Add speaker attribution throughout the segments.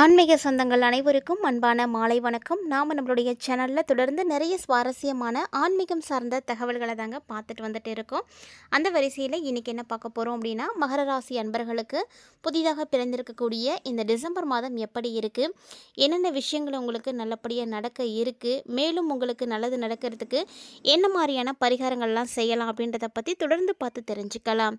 Speaker 1: ஆன்மீக சொந்தங்கள் அனைவருக்கும் அன்பான மாலை வணக்கம். நாம் நம்மளுடைய சேனலில் தொடர்ந்து நிறைய சுவாரஸ்யமான ஆன்மீகம் சார்ந்த தகவல்களை தாங்க பார்த்துட்டு வந்துட்டு இருக்கோம். அந்த வரிசையில் இன்றைக்கி என்ன பார்க்க போகிறோம் அப்படின்னா மகர ராசி அன்பர்களுக்கு புதிதாக பிறந்திருக்கக்கூடிய இந்த டிசம்பர் மாதம் எப்படி இருக்குது என்னென்ன விஷயங்கள் உங்களுக்கு நல்லபடியாக நடக்க இருக்குது மேலும் உங்களுக்கு நல்லது நடக்கிறதுக்கு என்ன மாதிரியான பரிகாரங்கள்லாம் செய்யலாம் அப்படின்றத பற்றி தொடர்ந்து பார்த்து தெரிஞ்சுக்கலாம்.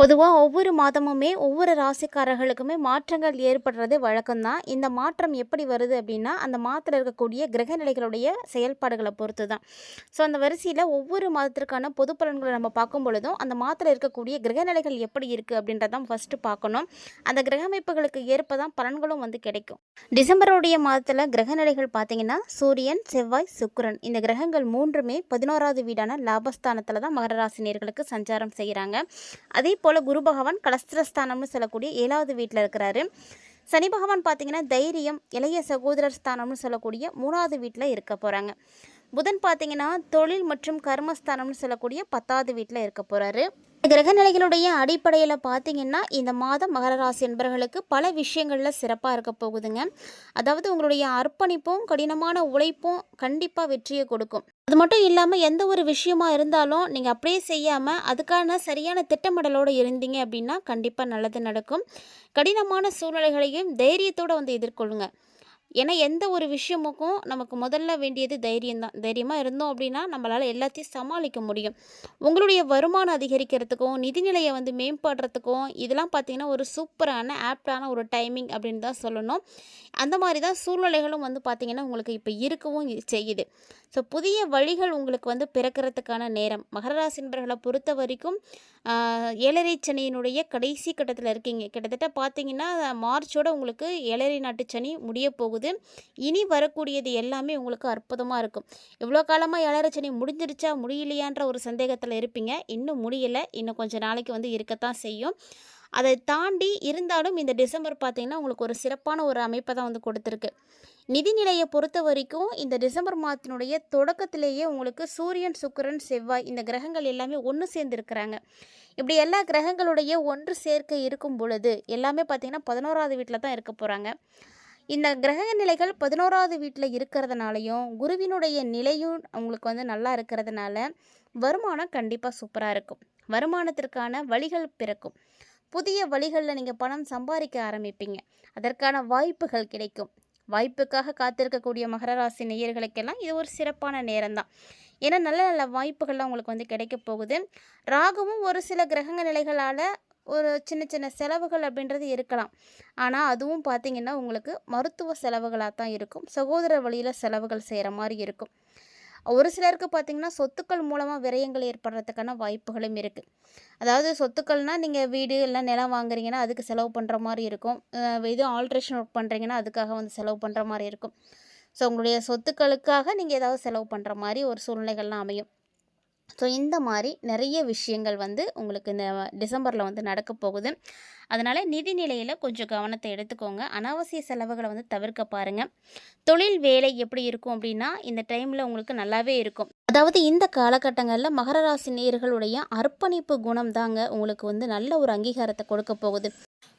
Speaker 1: பொதுவாக ஒவ்வொரு மாதமுமே ஒவ்வொரு ராசிக்காரர்களுக்குமே மாற்றங்கள் ஏற்படுறது வழக்கம்தான். இந்த மாற்றம் எப்படி வருது அப்படின்னா அந்த மாதத்தில் இருக்கக்கூடிய கிரகநிலைகளுடைய செயல்பாடுகளை பொறுத்து தான் ஸோ அந்த வரிசையில் ஒவ்வொரு மாதத்திற்கான பொது பலன்களை நம்ம பார்க்கும் பொழுதும் அந்த மாதத்தில் இருக்கக்கூடிய கிரகநிலைகள் எப்படி இருக்குது அப்படின்றதான் ஃபஸ்ட்டு பார்க்கணும். அந்த கிரக அமைப்புகளுக்கு ஏற்ப தான் பலன்களும் வந்து கிடைக்கும். டிசம்பருடைய மாதத்தில் கிரகநிலைகள் பார்த்தீங்கன்னா சூரியன் செவ்வாய் சுக்கிரன். இந்த கிரகங்கள் மூன்றுமே பதினோராவது வீடான லாபஸ்தானத்தில் தான் மகர ராசினியர்களுக்கு சஞ்சாரம் செய்கிறாங்க அதே போல் குரு பகவான் கலஸ்திரஸ்தானம்னு சொல்லக்கூடிய ஏழாவது வீட்டில் இருக்கிறாரு. சனி பகவான் பார்த்தீங்கன்னா தைரியம் இளைய சகோதரர் ஸ்தானம்னு சொல்லக்கூடிய மூணாவது வீட்டில் இருக்க போகிறாங்க புதன் பார்த்தீங்கன்னா தொழில் மற்றும் கர்மஸ்தானம்னு சொல்லக்கூடிய பத்தாவது வீட்டில் இருக்க போகிறாரு கிரகநிலைகளுடைய அடிப்படையில் பார்த்தீங்கன்னா இந்த மாதம் மகர ராசி என்பவர்களுக்கு பல விஷயங்களில் சிறப்பாக இருக்க போகுதுங்க. அதாவது உங்களுடைய அர்ப்பணிப்பும் கடினமான உழைப்பும் கண்டிப்பாக வெற்றியை கொடுக்கும். அது மட்டும் இல்லாமல் எந்த ஒரு விஷயமா இருந்தாலும் நீங்கள் அப்படியே செய்யாமல் அதுக்கான சரியான திட்டமிடலோடு இருந்தீங்க அப்படின்னா கண்டிப்பாக நல்லது நடக்கும். கடினமான சூழ்நிலைகளையும் தைரியத்தோடு வந்து எதிர்கொள்ளுங்கள் ஏன்னா எந்த ஒரு விஷயமுக்கும் நமக்கு முதல்ல வேண்டியது தைரியம் தான் தைரியமாக இருந்தோம் அப்படின்னா நம்மளால் எல்லாத்தையும் சமாளிக்க முடியும். உங்களுடைய வருமானம் அதிகரிக்கிறதுக்கும் நிதிநிலையை வந்து மேம்படுறதுக்கும் இதெல்லாம் பார்த்திங்கன்னா ஒரு சூப்பரான ஆப்டான ஒரு டைமிங் அப்படின்னு தான் சொல்லணும். அந்த மாதிரி தான் சூழ்நிலைகளும் வந்து பார்த்திங்கன்னா உங்களுக்கு இப்போ இருக்கவும் இ- செய்யுது. ஸோ புதிய வழிகள் உங்களுக்கு வந்து பிறக்கிறதுக்கான நேரம். மகர ராசி பொறுத்த வரைக்கும் ஏழரை சனியினுடைய கடைசி கட்டத்தில் இருக்கீங்க. கிட்டத்தட்ட பார்த்தீங்கன்னா மார்ச்சோட உங்களுக்கு ஏழரை நாட்டு சனி முடிய போகுது. இனி வரக்கூடியது எல்லாமே உங்களுக்கு அற்புதமாக இருக்கும். இவ்வளோ காலமாக ஏழரை சனி முடிஞ்சிருச்சா முடியலையான்ற ஒரு சந்தேகத்தில் இருப்பீங்க. இன்னும் முடியலை. இன்னும் கொஞ்சம் நாளைக்கு வந்து இருக்கத்தான் செய்யும். அதை தாண்டி இருந்தாலும் இந்த டிசம்பர் பார்த்திங்கன்னா உங்களுக்கு ஒரு சிறப்பான ஒரு அமைப்பை தான் வந்து கொடுத்துருக்கு. நிதிநிலையை பொறுத்த வரைக்கும் இந்த டிசம்பர் மாதத்தினுடைய தொடக்கத்திலேயே உங்களுக்கு சூரியன் சுக்கரன் செவ்வாய் இந்த கிரகங்கள் எல்லாமே ஒன்று சேர்ந்துருக்கிறாங்க. இப்படி எல்லா கிரகங்களுடைய ஒன்று சேர்க்கை இருக்கும் பொழுது எல்லாமே பார்த்தீங்கன்னா பதினோராவது வீட்டில் தான் இருக்க போகிறாங்க இந்த கிரக நிலைகள் பதினோராவது வீட்டில் இருக்கிறதுனாலையும் குருவினுடைய நிலையும் அவங்களுக்கு வந்து நல்லா இருக்கிறதுனால வருமானம் கண்டிப்பாக சூப்பராக இருக்கும். வருமானத்திற்கான வழிகள் பிறக்கும். புதிய வழிகளில் நீங்கள் பணம் சம்பாதிக்க ஆரம்பிப்பீங்க. அதற்கான வாய்ப்புகள் கிடைக்கும். வாய்ப்புக்காக காத்திருக்கக்கூடிய மகர ராசி நேயர்களுக்கெல்லாம் இது ஒரு சிறப்பான நேரம்தான். ஏன்னா நல்ல நல்ல வாய்ப்புகள்லாம் உங்களுக்கு வந்து கிடைக்க போகுது. ராகுவும் ஒரு சில கிரகங்க நிலைகளால் ஒரு சின்ன சின்ன செலவுகள் அப்படின்றது இருக்கலாம். ஆனால் அதுவும் பார்த்திங்கன்னா உங்களுக்கு மருத்துவ செலவுகளாக தான் இருக்கும். சகோதர வழியில் செலவுகள் செய்கிற மாதிரி இருக்கும். ஒரு சிலருக்கு பார்த்தீங்கன்னா சொத்துக்கள் மூலமாக விரயங்கள் ஏற்படுறதுக்கான வாய்ப்புகளும் இருக்குது அதாவது சொத்துக்கள்னால் நீங்கள் வீடு இல்லை நிலம் வாங்குறீங்கன்னா அதுக்கு செலவு பண்ணுற மாதிரி இருக்கும். இது எதுவும் ஆல்ட்ரேஷன் ஒர்க் பண்ணுறீங்கன்னா அதுக்காக வந்து செலவு பண்ணுற மாதிரி இருக்கும். ஸோ உங்களுடைய சொத்துக்களுக்காக நீங்கள் ஏதாவது செலவு பண்ணுற மாதிரி ஒரு சூழ்நிலைகள்லாம் அமையும். ஸோ இந்த மாதிரி நிறைய விஷயங்கள் வந்து உங்களுக்கு இந்த டிசம்பரில் வந்து நடக்க போகுது. அதனால் நிதி நிலையில் கொஞ்சம் கவனத்தை எடுத்துக்கோங்க. அனாவசிய செலவுகளை வந்து தவிர்க்க பாருங்கள் தொழில் வேலை எப்படி இருக்கும் அப்படின்னா இந்த டைமில் உங்களுக்கு நல்லாவே இருக்கும். அதாவது இந்த காலகட்டங்களில் மகர ராசி நேர்களுடைய அர்ப்பணிப்பு குணம் தாங்க உங்களுக்கு வந்து நல்ல ஒரு அங்கீகாரத்தை கொடுக்க போகுது.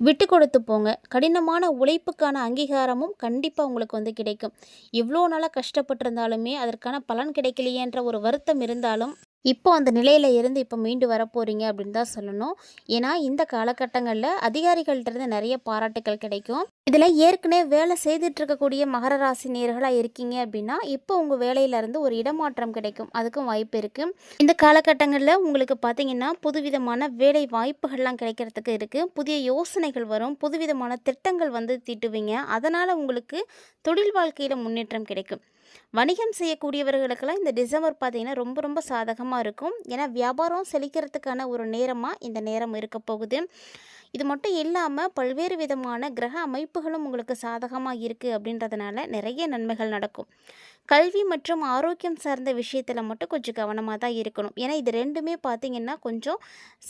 Speaker 1: விட்டு கொடுத்து போங்க. கடினமான உழைப்புக்கான அங்கீகாரமும் கண்டிப்பாக உங்களுக்கு வந்து கிடைக்கும். இவ்வளோ நாளாக கஷ்டப்பட்டிருந்தாலுமே அதற்கான பலன் கிடைக்கலையேன்ற ஒரு வருத்தம் இருந்தாலும் இப்போ அந்த நிலையில் இருந்து இப்போ மீண்டு வர போகிறீங்க அப்படின்னு தான் சொல்லணும். ஏன்னா இந்த காலகட்டங்களில் அதிகாரிகள்கிட்ட இருந்து நிறைய பாராட்டுகள் கிடைக்கும். இதில் ஏற்கனவே வேலை செய்துட்டு இருக்கக்கூடிய மகர ராசி நேர்களாக இருக்கீங்க அப்படின்னா இப்போ உங்கள் வேலையிலேருந்து ஒரு இடமாற்றம் கிடைக்கும். அதுக்கும் வாய்ப்பு இருக்குது இந்த காலகட்டங்களில் உங்களுக்கு பார்த்தீங்கன்னா புதுவிதமான வேலை வாய்ப்புகள்லாம் கிடைக்கிறதுக்கு இருக்குது புதிய யோசனைகள் வரும். புதுவிதமான திட்டங்கள் வந்து தீட்டுவீங்க. அதனால் உங்களுக்கு தொழில் வாழ்க்கையில் முன்னேற்றம் கிடைக்கும். வணிகம் செய்யக்கூடியவர்களுக்கெல்லாம் இந்த டிசம்பர் பார்த்தீங்கன்னா ரொம்ப ரொம்ப சாதகமாக இருக்கும். ஏன்னா வியாபாரம் செழிக்கிறதுக்கான ஒரு நேரமாக இந்த நேரம் இருக்க போகுது. இது மட்டும் இல்லாமல் பல்வேறு விதமான கிரக அமைப்புகளும் உங்களுக்கு சாதகமாக இருக்குது அப்படின்றதுனால நிறைய நன்மைகள் நடக்கும். கல்வி மற்றும் ஆரோக்கியம் சார்ந்த விஷயத்தில் மட்டும் கொஞ்சம் கவனமாக தான் இருக்கணும். ஏன்னா இது ரெண்டுமே பார்த்திங்கன்னா கொஞ்சம்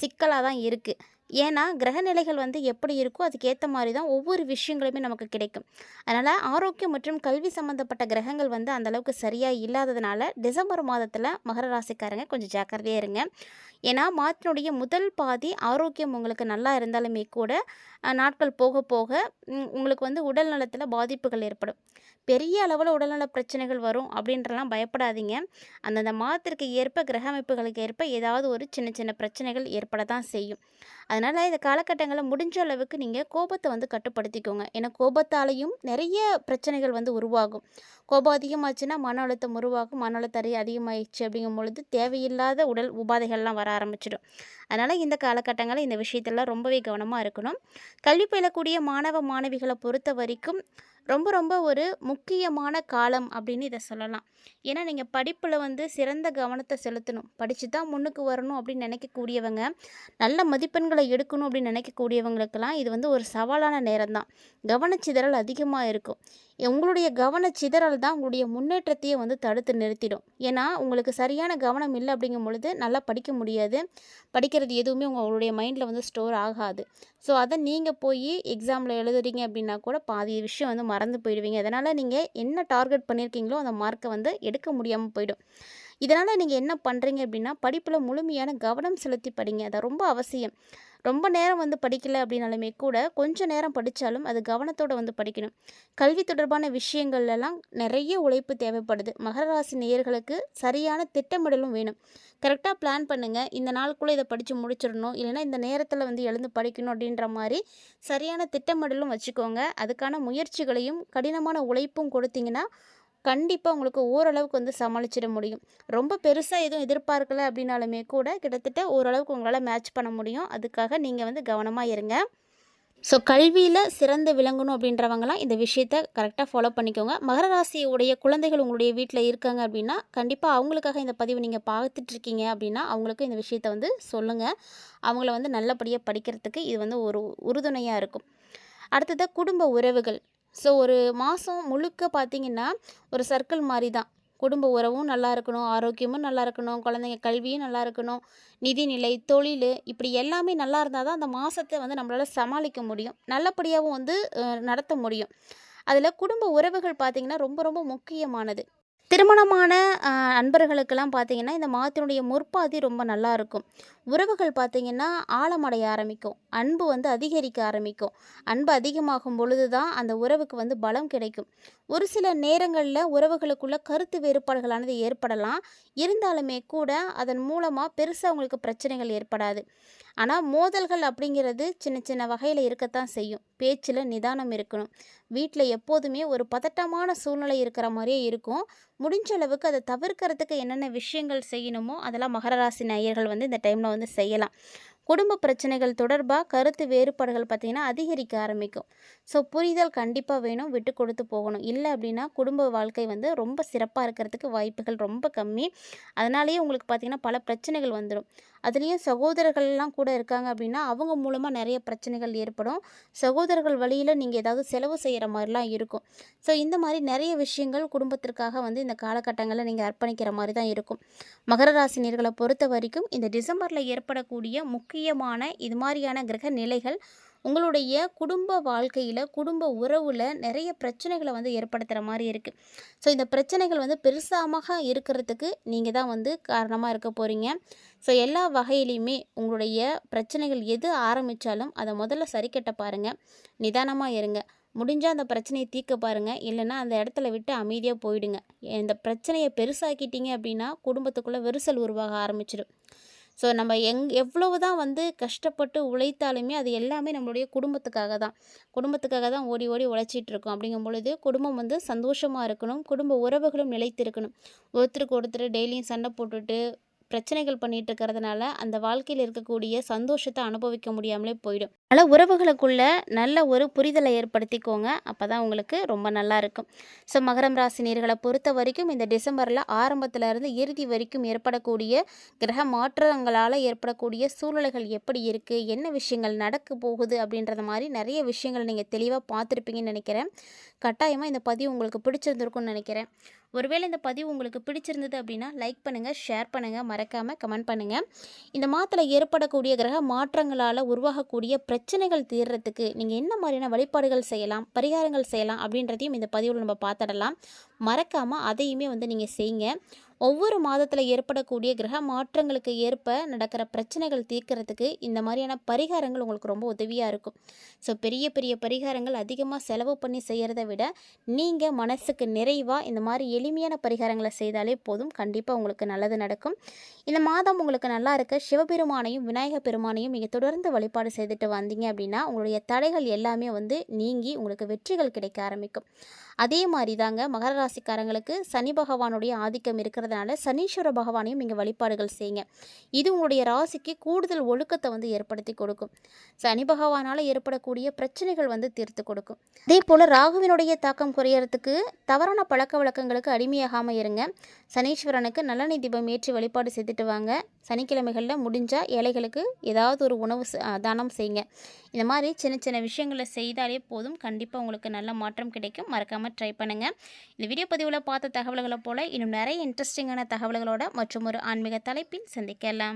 Speaker 1: சிக்கலாக தான் இருக்குது ஏன்னா கிரகநிலைகள் வந்து எப்படி இருக்கோ அதுக்கேற்ற மாதிரி தான் ஒவ்வொரு விஷயங்களுமே நமக்கு கிடைக்கும். அதனால் ஆரோக்கியம் மற்றும் கல்வி சம்மந்தப்பட்ட கிரகங்கள் வந்து அந்தளவுக்கு சரியாக இல்லாததுனால டிசம்பர் மாதத்தில் மகர ராசிக்காரங்க கொஞ்சம் ஜாக்கிரதையாக இருங்க. ஏன்னா மாதத்தினுடைய முதல் பாதி ஆரோக்கியம் உங்களுக்கு நல்லா இருந்தாலுமே கூட நாட்கள் போக போக உங்களுக்கு வந்து உடல் நலத்தில் பாதிப்புகள் ஏற்படும். பெரிய அளவில் உடல்நல பிரச்சனைகள் வரும் அப்படின்றலாம் பயப்படாதீங்க. அந்தந்த மாதத்திற்கு ஏற்ப கிரக அமைப்புகளுக்கு ஏற்ப ஏதாவது ஒரு சின்ன சின்ன பிரச்சனைகள் ஏற்பட தான் செய்யும். அதனால் இந்த காலகட்டங்களில் முடிஞ்ச அளவுக்கு நீங்கள் கோபத்தை வந்து கட்டுப்படுத்திக்கோங்க. ஏன்னா கோபத்தாலையும் நிறைய பிரச்சனைகள் வந்து உருவாகும். கோபம் அதிகமாச்சுன்னா மன அழுத்தம் உருவாகும். மன அழுத்தம் அதிகமாகிடுச்சு அப்படிங்கும் பொழுது தேவையில்லாத உடல் உபாதைகள்லாம் வர ஆரம்பிச்சிடும். அதனால் இந்த காலகட்டங்களில் இந்த விஷயத்தெல்லாம் ரொம்பவே கவனமாக இருக்கணும். கல்வி பயிலக்கூடிய மாணவ மாணவிகளை பொறுத்த வரைக்கும் ரொம்ப ரொம்ப ஒரு முக்கியமான காலம் அப்படின்னு இதை சொல்லலாம். ஏன்னா நீங்கள் படிப்பில் வந்து சிறந்த கவனத்தை செலுத்தணும். படித்து தான் முன்னுக்கு வரணும் அப்படின்னு நினைக்கக்கூடியவங்க நல்ல மதிப்பெண்களை எடுக்கணும் அப்படின்னு நினைக்கக்கூடியவங்களுக்கெல்லாம் இது வந்து ஒரு சவாலான நேரம் தான். கவனச்சிதறல் அதிகமாக இருக்கும். உங்களுடைய கவனச்சிதறல் தான் உங்களுடைய முன்னேற்றத்தையே வந்து தடுத்து நிறுத்திடும். ஏன்னா உங்களுக்கு சரியான கவனம் இல்லை அப்படிங்கும் பொழுது நல்லா படிக்க முடியாது. படிக்கிறது எதுவுமே உங்களுடைய மைண்டில் வந்து ஸ்டோர் ஆகாது. ஸோ அதை நீங்கள் போய் எக்ஸாமில் எழுதுறீங்க அப்படின்னா கூட பாதி விஷயம் வந்து மறந்து போயிடுவீங்க. அதனால் நீங்கள் என்ன டார்கெட் பண்ணியிருக்கீங்களோ அந்த மார்க்கை வந்து எடுக்க முடியாமல் போயிடும். இதனால் நீங்கள் என்ன பண்ணுறீங்க அப்படின்னா படிப்பில் முழுமையான கவனம் செலுத்தி படிங்க. அது ரொம்ப அவசியம். ரொம்ப நேரம் வந்து படிக்கல அப்படின்னாலுமே கூட கொஞ்சம் நேரம் படித்தாலும் அது கவனத்தோடு வந்து படிக்கணும். கல்வி தொடர்பான விஷயங்கள்லாம் நிறைய உழைப்பு தேவைப்படுது. மகர ராசி நேயர்களுக்கு சரியான திட்டமிடலும் வேணும். கரெக்டாக பிளான் பண்ணுங்கள் இந்த நாளுக்குள்ளே இதை படித்து முடிச்சிடணும். இல்லைன்னா இந்த நேரத்தில் வந்து எழுந்து படிக்கணும் அப்படின்ற மாதிரி சரியான திட்டமிடலும் வச்சுக்கோங்க. அதுக்கான முயற்சிகளையும் கடினமான உழைப்பும் கொடுத்தீங்கன்னா கண்டிப்பாக உங்களுக்கு ஓரளவுக்கு வந்து சமாளிச்சிட முடியும். ரொம்ப பெருசாக எதுவும் எதிர்பார்க்கலை அப்படின்னாலுமே கூட கிட்டத்தட்ட ஓரளவுக்கு உங்களால் மேட்ச் பண்ண முடியும். அதுக்காக நீங்கள் வந்து கவனமாக இருங்க. ஸோ கல்வியில் சிறந்து விளங்கணும் அப்படின்றவங்களாம் இந்த விஷயத்தை கரெக்டாக ஃபாலோ பண்ணிக்கோங்க. மகர ராசியுடைய குழந்தைகள் உங்களுடைய வீட்டில் இருக்காங்க அப்படின்னா கண்டிப்பாக அவங்களுக்காக இந்த பதிவு நீங்கள் பார்த்துட்ருக்கீங்க அப்படின்னா அவங்களுக்கு இந்த விஷயத்த வந்து சொல்லுங்கள் அவங்கள வந்து நல்லபடியாக படிக்கிறதுக்கு இது வந்து ஒரு உறுதுணையாக இருக்கும். அடுத்ததாக குடும்ப உறவுகள். ஸோ ஒரு மாதம் முழுக்க பார்த்திங்கன்னா ஒரு சர்க்கிள் மாதிரி தான் குடும்ப உறவும் நல்லா இருக்கணும் ஆரோக்கியமும் நல்லா இருக்கணும் குழந்தைங்க கல்வியும் நல்லா இருக்கணும் நிதிநிலை தொழில் இப்படி எல்லாமே நல்லா இருந்தால் தான் அந்த மாதத்தை வந்து நம்மளால் சமாளிக்க முடியும். நல்லபடியாகவும் வந்து நடத்த முடியும். அதில் குடும்ப உறவுகள் பார்த்திங்கன்னா ரொம்ப ரொம்ப முக்கியமானது. திருமணமான அன்பர்களுக்கெல்லாம் பார்த்திங்கன்னா இந்த மாதத்தினுடைய முற்பாதி ரொம்ப நல்லா இருக்கும். உறவுகள் பார்த்திங்கன்னா ஆழமடைய ஆரம்பிக்கும். அன்பு வந்து அதிகரிக்க ஆரம்பிக்கும். அன்பு அதிகமாகும் பொழுது தான் அந்த உறவுக்கு வந்து பலம் கிடைக்கும். ஒரு சில நேரங்களில் உறவுகளுக்குள்ள கருத்து வேறுபாடுகளானது ஏற்படலாம். இருந்தாலுமே கூட அதன் மூலமாக பெருசாக அவங்களுக்கு பிரச்சனைகள் ஏற்படாது. ஆனால் மோதல்கள் அப்படிங்கிறது சின்ன சின்ன வகையில் இருக்கத்தான் செய்யும். பேச்சில் நிதானம் இருக்கணும். வீட்டில் எப்போதுமே ஒரு பதட்டமான சூழ்நிலை இருக்கிற மாதிரியே இருக்கும். முடிஞ்ச அளவுக்கு அதை தவிர்க்கிறதுக்கு என்னென்ன விஷயங்கள் செய்யணுமோ அதெல்லாம் மகர ராசி நேயர்கள் வந்து இந்த டைமில் வந்து செய்யலாம். குடும்ப பிரச்சனைகள் தொடர்பாக கருத்து வேறுபாடுகள் பார்த்திங்கன்னா அதிகரிக்க ஆரம்பிக்கும். ஸோ புரிதல் கண்டிப்பாக வேணும். விட்டு கொடுத்து போகணும். இல்லை அப்படின்னா குடும்ப வாழ்க்கை வந்து ரொம்ப சிறப்பாக இருக்கிறதுக்கு வாய்ப்புகள் ரொம்ப கம்மி. அதனாலேயே உங்களுக்கு பார்த்திங்கன்னா பல பிரச்சனைகள் வந்துடும் அதுலேயும் சகோதரர்கள்லாம் கூட இருக்காங்க அப்படின்னா அவங்க மூலமாக நிறைய பிரச்சனைகள் ஏற்படும். சகோதரர்கள் வழியில் நீங்கள் ஏதாவது செலவு செய்கிற மாதிரிலாம் இருக்கும். ஸோ இந்த மாதிரி நிறைய விஷயங்கள் குடும்பத்திற்காக வந்து இந்த காலகட்டங்களில் நீங்கள் அர்ப்பணிக்கிற மாதிரி தான் இருக்கும். மகர ராசினியர்களை பொறுத்த வரைக்கும் இந்த டிசம்பரில் ஏற்படக்கூடிய முக்கியமான இது மாதிரியான கிரக நிலைகள் உங்களுடைய குடும்ப வாழ்க்கையில் குடும்ப உறவில் நிறைய பிரச்சனைகளை வந்து ஏற்படுத்துகிற மாதிரி இருக்குது ஸோ இந்த பிரச்சனைகள் வந்து பெருசாக இருக்கிறதுக்கு நீங்கள் தான் வந்து காரணமாக இருக்க போகிறீங்க ஸோ எல்லா வகையிலையுமே உங்களுடைய பிரச்சனைகள் எது ஆரம்பித்தாலும் அதை முதல்ல சரி கட்ட பாருங்கள் நிதானமாக இருங்க. முடிஞ்சால் அந்த பிரச்சனையை தீர்க்க பாருங்கள் இல்லைன்னா அந்த இடத்துல விட்டு அமைதியாக போயிடுங்க. இந்த பிரச்சனையை பெருசாக்கிட்டீங்க அப்படின்னா குடும்பத்துக்குள்ளே விரிசல் உருவாக ஆரம்பிச்சிடும். ஸோ நம்ம எங் எவ்வளவு தான் வந்து கஷ்டப்பட்டு உழைத்தாலுமே அது எல்லாமே நம்மளுடைய குடும்பத்துக்காக தான். குடும்பத்துக்காக தான் ஓடி ஓடி உழைச்சிட்டு இருக்கோம். அப்படிங்கும் பொழுது குடும்பம் வந்து சந்தோஷமாக இருக்கணும். குடும்ப உறவுகளும் நிலைத்திருக்கணும். ஒருத்தருக்கு ஒருத்தர் டெய்லியும் சண்டை போட்டுட்டு பிரச்சனைகள் பண்ணிட்டு இருக்கிறதுனால அந்த வாழ்க்கையில் இருக்கக்கூடிய சந்தோஷத்தை அனுபவிக்க முடியாமலே போயிடும். அதனால் உறவுகளுக்குள்ள நல்ல ஒரு புரிதலை ஏற்படுத்திக்கோங்க. அப்போ தான் உங்களுக்கு ரொம்ப நல்லா இருக்கும். ஸோ மகரம் ராசி நேர்களை பொறுத்த வரைக்கும் இந்த டிசம்பரில் ஆரம்பத்திலிருந்து இறுதி வரைக்கும் ஏற்படக்கூடிய கிரக மாற்றங்களால் ஏற்படக்கூடிய சூழ்நிலைகள் எப்படி இருக்குது என்ன விஷயங்கள் நடக்க போகுது? அப்படின்றத மாதிரி நிறைய விஷயங்கள் நீங்கள் தெளிவாக பார்த்துருப்பீங்கன்னு நினைக்கிறேன். கட்டாயமாக இந்த பதிவு உங்களுக்கு பிடிச்சிருந்துருக்கும்னு நினைக்கிறேன். ஒருவேளை இந்த பதிவு உங்களுக்கு பிடிச்சிருந்தது அப்படின்னா லைக் பண்ணுங்கள் ஷேர் பண்ணுங்கள் மறக்காமல் கமெண்ட் பண்ணுங்கள் இந்த மாதத்தில் ஏற்படக்கூடிய கிரக மாற்றங்களால் உருவாகக்கூடிய பிரச்சனைகள் தீர்றதுக்கு நீங்கள் என்ன மாதிரியான வழிபாடுகள் செய்யலாம் பரிகாரங்கள் செய்யலாம் அப்படின்றதையும் இந்த பதிவில் நம்ம பார்த்துடலாம். மறக்காமல் அதையுமே வந்து நீங்கள் செய்யுங்க. ஒவ்வொரு மாதத்தில் ஏற்படக்கூடிய கிரக மாற்றங்களுக்கு ஏற்ப நடக்கிற பிரச்சனைகள் தீர்க்கறதுக்கு இந்த மாதிரியான பரிகாரங்கள் உங்களுக்கு ரொம்ப உதவியாக இருக்கும். ஸோ பெரிய பெரிய பரிகாரங்கள் அதிகமாக செலவு பண்ணி செய்கிறத விட நீங்கள் மனசுக்கு நிறைவாக இந்த மாதிரி எளிமையான பரிகாரங்களை செய்தாலே போதும். கண்டிப்பாக உங்களுக்கு நல்லது நடக்கும். இந்த மாதம் உங்களுக்கு நல்லா இருக்க சிவபெருமானையும் விநாயக பெருமானையும் நீங்கள் தொடர்ந்து வழிபாடு செய்துட்டு வந்தீங்க அப்படின்னா உங்களுடைய தடைகள் எல்லாமே வந்து நீங்கி உங்களுக்கு வெற்றிகள் கிடைக்க ஆரம்பிக்கும். அதே மாதிரி தாங்க மகர ராசிக்காரங்களுக்கு சனி பகவானுடைய ஆதிக்கம் இருக்கிறதுனால சனீஸ்வர பகவானையும் நீங்கள் வழிபாடுகள் செய்யுங்க. இது உங்களுடைய ராசிக்கு கூடுதல் ஒழுக்கத்தை வந்து ஏற்படுத்தி கொடுக்கும். சனி பகவானால் ஏற்படக்கூடிய பிரச்சனைகள் வந்து தீர்த்து கொடுக்கும். அதே போல் ராகுவினுடைய தாக்கம் குறையறதுக்கு தவறான பழக்க வழக்கங்களுக்கு அடிமையாகாமல் இருங்க. சனீஸ்வரனுக்கு நல்லெண்ணெய் தீபம் ஏற்றி வழிபாடு செய்துட்டு வாங்க. சனிக்கிழமைகளில் முடிஞ்சால் ஏழைகளுக்கு ஏதாவது ஒரு உணவு தானம் செய்யுங்க. இந்த மாதிரி சின்ன சின்ன விஷயங்களை செய்தாலே போதும். கண்டிப்பாக உங்களுக்கு நல்ல மாற்றம் கிடைக்கும். மறக்காமல் மறக்காமல் ட்ரை பண்ணுங்கள் இந்த வீடியோ பதிவில் பார்த்த தகவல்களை போல் இன்னும் நிறைய இன்ட்ரெஸ்டிங்கான தகவல்களோட மற்றும் ஒரு ஆன்மீக தலைப்பில் சந்திக்கலாம்.